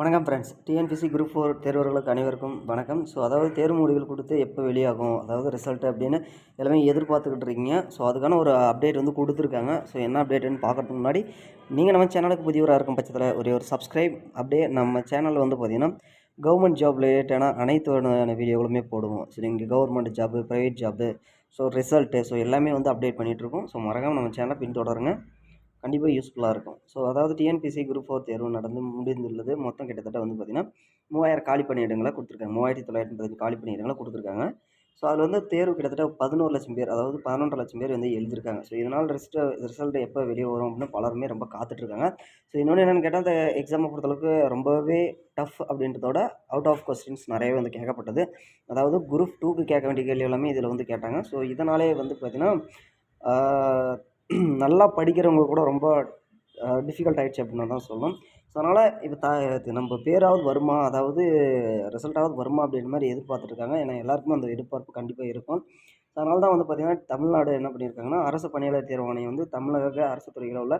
வணக்கம் friends TNPSC group four தேர்வர்களுக்கு அனைவருக்கும் வணக்கம். ஸோ அதாவது தேர்வு முடிவுகள் கொடுத்து எப்போ வெளியாகும் அதாவது ரிசல்ட் அப்படின்னு எல்லாமே எதிர்பார்த்துக்கிட்டு இருக்கீங்க. ஸோ அதுக்கான ஒரு அப்டேட் வந்து கொடுத்துருக்காங்க. ஸோ என்ன அப்டேட்டுன்னு பார்க்கறதுக்கு முன்னாடி நீங்கள் நம்ம சேனலுக்கு புதியவராக இருக்கும் பட்சத்தில் ஒரே ஒரு சப்ஸ்கிரைப் அப்படியே நம்ம சேனலில் வந்து பார்த்தீங்கன்னா கவர்மெண்ட் ஜாப் ரிலேட்டடான அனைத்து வகையான வீடியோகளுமே போடுவோம். ஸோ நீங்கள் government job private job so result so எல்லாமே வந்து அப்டேட் பண்ணிகிட்ருக்கோம் ஸோ மறக்காமல் நம்ம சேனலை பின்தொடருங்க. கண்டிப்பாக யூஸ்ஃபுல்லாக இருக்கும். ஸோ அதாவது டிஎன்பிசி குரூப் ஃபோர் தேர்வு நடந்து முடிந்துள்ளது. மொத்தம் கிட்டத்தட்ட வந்து பார்த்திங்கன்னா மூவாயிரம் காலி பணியிடங்களை கொடுத்துருக்காங்க. மூவாயிரத்தி தொள்ளாயிரத்தி பதினஞ்சு காலி பணியிடங்களை கொடுத்துருக்காங்க. ஸோ அதில் வந்து தேர்வு கிட்டத்தட்ட பதினோரு லட்சம் பேர் அதாவது பதினொன்றரை லட்சம் பேர் வந்து எழுதியிருக்காங்க. ஸோ இதனால் ரிஸ்ட்டு ரிசல்ட் எப்போ வெளியே வரும் அப்படின்னு பலருமே ரொம்ப காத்துட்ருக்காங்க. ஸோ இன்னொன்று என்னென்னு கேட்டால் அந்த எக்ஸாமை பொறுத்தளவுக்கு ரொம்பவே டஃப் அப்படின்றதோட அவுட் ஆஃப் கொஸ்டின்ஸ் நிறையவே வந்து கேட்கப்பட்டது. அதாவது குரூப் டூக்கு கேட்க வேண்டிய கேள்வி எல்லாமே இதில் வந்து கேட்டாங்க. ஸோ இதனாலே வந்து பார்த்திங்கன்னா நல்லா படிக்கிறவங்க கூட ரொம்ப டிஃபிகல்ட் ஆகிடுச்சு அப்படின்னு தான் சொல்லணும். ஸோ அதனால் இப்போ த நம்ம பேராவது வருமா? அதாவது ரிசல்ட்டாவது வருமா? அப்படின்ற மாதிரி எதிர்பார்த்துருக்காங்க. ஏன்னா எல்லாருக்குமே அந்த எதிர்பார்ப்பு கண்டிப்பாக இருக்கும். ஸோ அதனால தான் வந்து பார்த்திங்கன்னா தமிழ்நாடு என்ன பண்ணியிருக்காங்கன்னா அரசு பணியாளர் தேர்வாணையம் வந்து தமிழக அரசு துறைகளில் உள்ள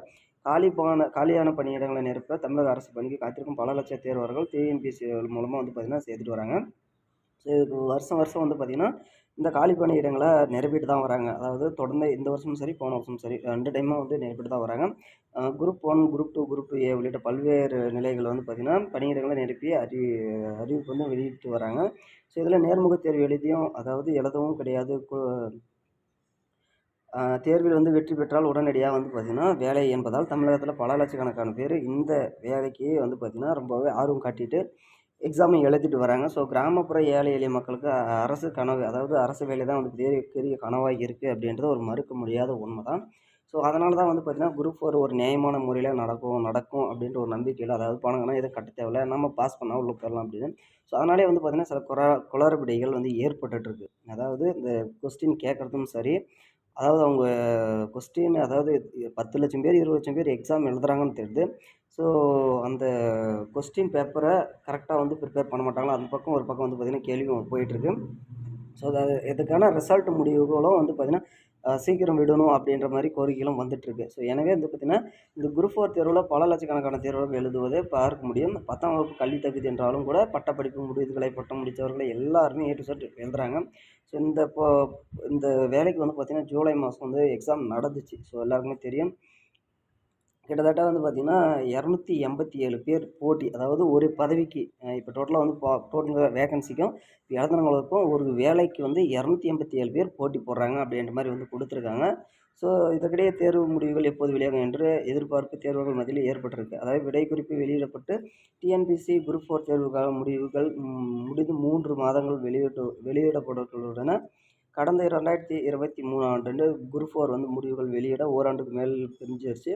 காலிப்பான காலியான பணியிடங்களை நிரப்ப தமிழக அரசு பணிக்கு காத்திருக்கும் பல லட்ச தேர்வர்கள் டிஎன்பிசி மூலமாக வந்து பார்த்திங்கன்னா சேர்த்துட்டு வராங்க. வருஷம் வருஷம் வந்து பார்த்திங்கன்னா இந்த காலி பணியிடங்களை நிரப்பிட்டு தான் வராங்க. அதாவது தொடர்ந்து இந்த வருஷமும் சரி போன வருஷமும் சரி ரெண்டு டைமும் வந்து நிரப்பிட்டு தான் வராங்க. Group one group two group A உள்ளிட்ட பல்வேறு நிலைகள் வந்து பார்த்திங்கன்னா பணியிடங்களை நிரப்பி அறி அறிவிப்பு வந்து வெளியிட்டு வராங்க. ஸோ இதில் நேர்முக தேர்வு எழுதியும் அதாவது எழுதவும் கிடையாது. தேர்வில் வந்து வெற்றி பெற்றால் உடனடியாக வந்து பார்த்திங்கன்னா வேலை என்பதால் தமிழகத்தில் பல லட்சக்கணக்கான பேர் இந்த வேலைக்கு வந்து பார்த்திங்கன்னா ரொம்பவே ஆர்வம் காட்டிட்டு எக்ஸாமை எழுதிட்டு வராங்க. ஸோ கிராமப்புற ஏழை எளிய மக்களுக்கு அரசு கனவு அதாவது அரசு வேலை தான் வந்து பெரிய பெரிய கனவாக இருக்குது அப்படின்றது ஒரு மறுக்க முடியாத உண்மை தான் ஸோ அதனால தான் வந்து பார்த்திங்கன்னா குரூப் ஃபோர் ஒரு நியாயமான முறையில் நடக்கும் நடக்கும் அப்படின்ற ஒரு நம்பிக்கையில் அதாவது பணங்கன்னா எதுவும் கட்ட தேவையில்ல நம்ம பாஸ் பண்ணால் உள்ள போயிடலாம் அப்படின்னு. ஸோ அதனாலே வந்து பார்த்திங்கன்னா சில குற குளறுபடிகள் வந்து ஏற்பட்டுருக்கு அதாவது இந்த கொஸ்டின் கேட்குறதும் சரி அதாவது அவங்க கொஸ்டின் அதாவது பத்து லட்சம் பேர் இருபது லட்சம் பேர் எக்ஸாம் எழுதுறாங்கன்னு தெரியுது. ஸோ அந்த கொஸ்டின் பேப்பரை கரெக்டாக வந்து ப்ரிப்பேர் பண்ண மாட்டாங்களா? அந்த பக்கம் ஒரு பக்கம் வந்து பார்த்திங்கன்னா கேள்வி போயிட்டுருக்கு ஸோ அது இதுக்கான ரிசல்ட் முடிவுகளும் வந்து பார்த்திங்கன்னா சீக்கிரம் விடணும் அப்படின்ற மாதிரி கோரிக்கைகளும் வந்துட்டுருக்கு. ஸோ எனவே வந்து பார்த்திங்கன்னா இந்த குரூப் ஃபோர் தேர்வில் பல லட்சக்கணக்கான தேர்வுகள் எழுதுவதை பார்க்க முடியும். பத்தாம் வகுப்பு கல்வி தகுதி என்றாலும் கூட பட்டப்படிப்பு முடிவுகளை பட்டம் முடித்தவர்களை எல்லாருமே ஏ டு செட் எழுதுறாங்க. ஸோ இந்த இப்போ இந்த வேலைக்கு வந்து பார்த்திங்கன்னா ஜூலை மாதம் வந்து எக்ஸாம் நடந்துச்சு. ஸோ எல்லாருக்குமே தெரியும். கிட்டத்தட்ட வந்து பார்த்திங்கன்னா இரநூத்தி எண்பத்தி ஏழு பேர் போட்டி அதாவது ஒரு பதவிக்கு இப்போ டோட்டலாக வந்து பா டோட்டல் வேகன்சிக்கும் எழுதுனவங்களுக்கும் ஒரு வேலைக்கு வந்து இரநூத்தி எண்பத்தி ஏழு பேர் போட்டி போடுறாங்க அப்படின்ற மாதிரி வந்து கொடுத்துருக்காங்க. ஸோ இதற்கிடையே தேர்வு முடிவுகள் எப்போது வெளியாகும் என்று எதிர்பார்ப்பு தேர்வுகள் மத்தியில் ஏற்பட்டிருக்கு. அதாவது விடை குறிப்பு வெளியிடப்பட்டு டிஎன்பிசி குரூப் ஃபோர் தேர்வுக்கான முடிவுகள் முடிந்து மூன்று மாதங்கள் வெளியிட்டு வெளியிடப்பட்டுள்ளன. கடந்த இரண்டாயிரத்தி இருபத்தி மூணாம் ஆண்டு குரூப் ஃபோர் வந்து முடிவுகள் வெளியிட ஓராண்டுக்கு மேல் பிரிஞ்சிருச்சு.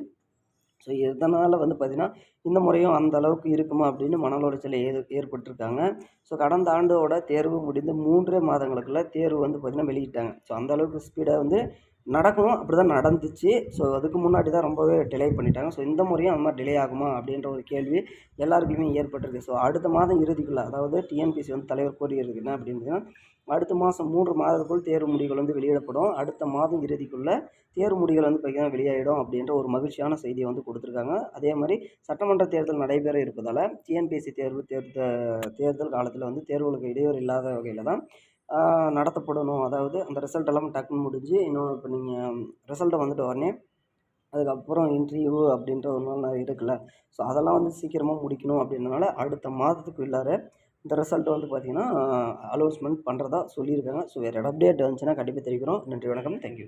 ஸோ இதனால் வந்து பார்த்திங்கன்னா இந்த முறையும் அந்த அளவுக்கு இருக்குமா அப்படின்னு மன உளைச்சலை ஏ ஏற்பட்டிருக்காங்க. ஸோ கடந்த ஆண்டோட தேர்வு முடிந்து மூன்றே மாதங்களுக்குள்ள தேர்வு வந்து பார்த்திங்கன்னா வெளியிட்டாங்க. ஸோ அந்த அளவுக்கு ஸ்பீடாக வந்து நடக்கும் அப்படி தான் நடந்துச்சு. ஸோ அதுக்கு முன்னாடி தான் ரொம்பவே டிலே பண்ணிட்டாங்க. ஸோ இந்த முறையும் அந்த மாதிரி டிலே ஆகுமா? அப்படின்ற ஒரு கேள்வி எல்லாருக்குமே ஏற்பட்டிருக்கு. ஸோ அடுத்த மாதம் இறுதிக்குள்ளே அதாவது டிஎன்பிசி வந்து தலைவர் கோரியிருக்கு என்ன அப்படின்னா அடுத்த மாதம் மூன்று மாதத்துக்குள் தேர்வு முடிவுகள் வந்து வெளியிடப்படும். அடுத்த மாதம் இறுதிக்குள்ளே தேர்வு முடிவுகள் வந்து பார்த்திங்கன்னா வெளியாகிடும் அப்படின்ற ஒரு மகிழ்ச்சியான செய்தியை வந்து கொடுத்துருக்காங்க. அதே மாதிரி சட்டமன்ற தேர்தல் நடைபெற இருப்பதால் டிஎன்பிஎஸ்சி தேர்வு தேர்தல் தேர்தல் காலத்தில் வந்து தேர்வுகளுக்கு இடையூறு இல்லாத வகையில் தான் நடத்தப்படணும். அதாவது அந்த ரிசல்ட் எல்லாம் டக்குன்னு முடிஞ்சு இன்னும் இப்போ நீங்கள் ரிசல்ட்டை வந்துட்டு உடனே அதுக்கப்புறம் இன்டர்வியூ அப்படின்ற ஒரு நாள் இருக்குல்ல. ஸோ அதெல்லாம் வந்து சீக்கிரமாக முடிக்கணும் அப்படின்றனால அடுத்த மாதத்துக்கு உள்ளார இந்த ரிசல்ட் வந்து பார்த்திங்கன்னா அலௌன்ஸ்மெண்ட் பண்ணுறதா சொல்லியிருக்காங்க. ஸோ வேறு அப்டேட் வந்துச்சுன்னா கண்டிப்பாக தெரிவிக்கிறோம். நன்றி வணக்கம். தேங்க்யூ